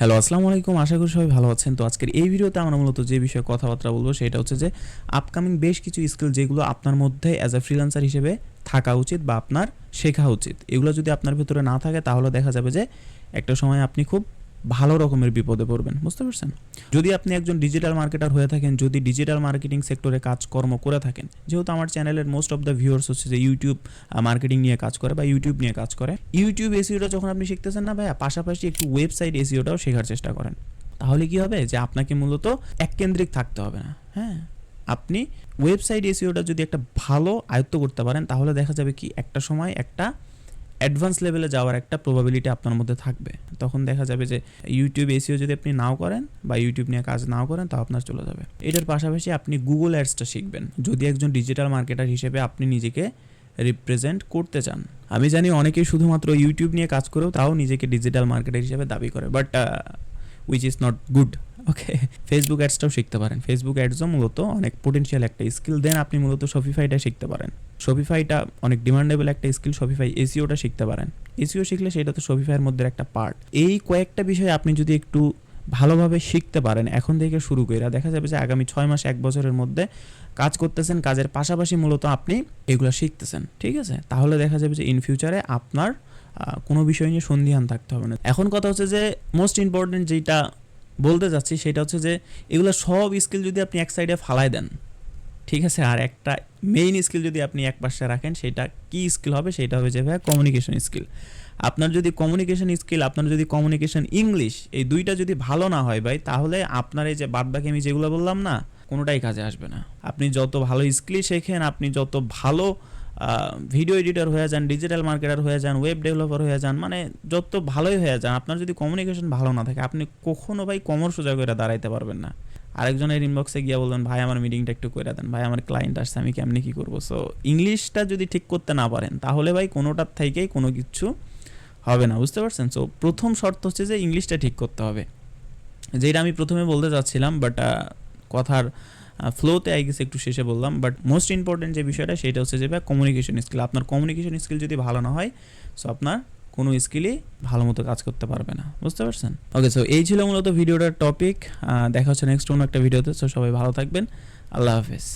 Hello, আসসালামু আলাইকুম। আশা করি সবাই ভালো আছেন। তো আজকের এই ভিডিওতে আমরা মূলত যে বিষয়ে কথাবার্তা বলব সেটা হচ্ছে যে আপকামিং বেশ কিছু স্কিল যেগুলো আপনার মধ্যে অ্যাজ এ ফ্রিল্যান্সার হিসেবে থাকা উচিত বা আপনার শেখা উচিত। এগুলো যদি আপনার ভেতরে না থাকে, তাহলে দেখা যাবে যে একটা সময় আপনি খুব ভালো রকমের বিপদে পড়বেন, বুঝতে পারছেন? যদি আপনি একজন ডিজিটাল মার্কেটার হয়ে থাকেন, যদি ডিজিটাল মার্কেটিং সেক্টরে কাজকর্ম করে থাকেন, যেহেতু আমার চ্যানেলের মোস্ট অফ দ্য ভিউয়ার্স হচ্ছে যে ইউটিউব মার্কেটিং নিয়ে কাজ করে বা ইউটিউব নিয়ে কাজ করে ইউটিউব এসিওটা যখন আপনি শিখতেছেন না ভাইয়া, পাশাপাশি একটু ওয়েবসাইট এসিওটাও শেখার চেষ্টা করেন। তাহলে কি হবে? যে আপনাকে মূলত এককেন্দ্রিক থাকতে হবে না হ্যাঁ? আপনি ওয়েবসাইট এসিওটা যদি একটা ভালো আয়ত্ত করতে পারেন, তাহলে দেখা যাবে কি একটা সময় একটা অ্যাডভান্স লেভেলে যাওয়ার একটা প্রবাবিলিটি আপনার মধ্যে থাকবে। তখন দেখা যাবে যে ইউটিউব এসিও যদি আপনি নাও করেন বা ইউটিউব নিয়ে কাজ নাও করেন, তাও আপনার চলে যাবে। এটার পাশাপাশি আপনি গুগল অ্যাডসটা শিখবেন। যদি একজন ডিজিটাল মার্কেটার হিসেবে আপনি নিজেকে রিপ্রেজেন্ট করতে চান। আমি জানি অনেকেই শুধুমাত্র ইউটিউব নিয়ে কাজ করেও তাও নিজেকে ডিজিটাল মার্কেটার হিসেবে দাবি করে but which is not good okay Facebook অ্যাডসটাও শিখতে পারেন। ফেসবুক অ্যাডসও মূলত অনেক পোটেনশিয়াল একটা স্কিল দেন আপনি মূলত শপিফাইটা শিখতে পারেন। শপিফাইটা অনেক ডিমান্ডেবল একটা স্কিল শপিফাই এসিওটা শিখতে পারেন। এসিও শিখলে সেটা তো শপিফাইয়ের মধ্যে একটা পার্ট এই কয়েকটা বিষয় আপনি যদি একটু ভালোভাবে শিখতে পারেন, এখন থেকে শুরু করে দেখা যাবে যে আগামী ছয় মাস, এক বছরের মধ্যে কাজ করতেছেন, কাজের পাশাপাশি মূলত আপনি এগুলো শিখতেছেন। ঠিক আছে? তাহলে দেখা যাবে যে ইন ফিউচারে আপনার কোনো বিষয় নিয়ে সন্ধিহান থাকতে হবে না। এখন কথা হচ্ছে যে মোস্ট ইম্পর্টেন্ট যেটা বলতে যাচ্ছি সেটা হচ্ছে যে এগুলো সব স্কিল যদি আপনি এক সাইডে ফালাই দেন, ঠিক আছে? আর একটা মেইন স্কিল যদি আপনি এক পাশে রাখেন, সেটা কি স্কিল হবে? সেটা হবে যে ভাই কমিউনিকেশন স্কিল আপনার যদি কমিউনিকেশন স্কিল আপনার যদি কমিউনিকেশন ইংলিশ এই দুইটা যদি ভালো না হয় ভাই, তাহলে আপনার এই যে বাদবাকি আমি যেগুলো বললাম না, কোনোটাই কাজে আসবে না। আপনি যত ভালো স্কিল শেখেন, আপনি যত ভালো ভিডিও এডিটর হয়ে যান ডিজিটাল মার্কেটার হয়ে যান ওয়েব ডেভেলপার হয়ে যান মানে যত ভালোই হয়ে যান, আপনার যদি কমিউনিকেশন ভালো না থাকে, আপনি কখনো ভাই কমর সোজা করে দাঁড়াইতে পারবেন না। আরেকজনের ইনবক্সে গিয়ে বলবেন, ভাই, আমার মিটিংটা একটু করে দেন, ভাই, আমার ক্লায়েন্ট আসছে, আমি কেমনি কী করব? সো ইংলিশটা যদি ঠিক করতে না পারেন, তাহলে ভাই কোনোটার থেকেই কোনো কিছু হবে না, বুঝতে পারছেন? সো প্রথম শর্ত হচ্ছে যে ইংলিশটা ঠিক করতে হবে। যেটা আমি প্রথমে বলতে চাচ্ছিলাম বাট কথার ফ্লোতে আই গেছে একটু শেষে বললাম বাট মোস্ট ইম্পর্টেন্ট যে বিষয়টা, সেটা হচ্ছে যে কমিউনিকেশন স্কিল আপনার কমিউনিকেশন স্কিল যদি ভালো না হয় সো আপনার কোনো স্কিলই ভালো মতো কাজ করতে পারবে না। বুঝতে পারছেন? ওকে সো এই ছিল মূলত ভিডিওটার টপিক দেখা হচ্ছে নেক্সট অন্য একটা ভিডিওতে সো সবাই ভালো থাকবেন। আল্লাহ হাফেজ।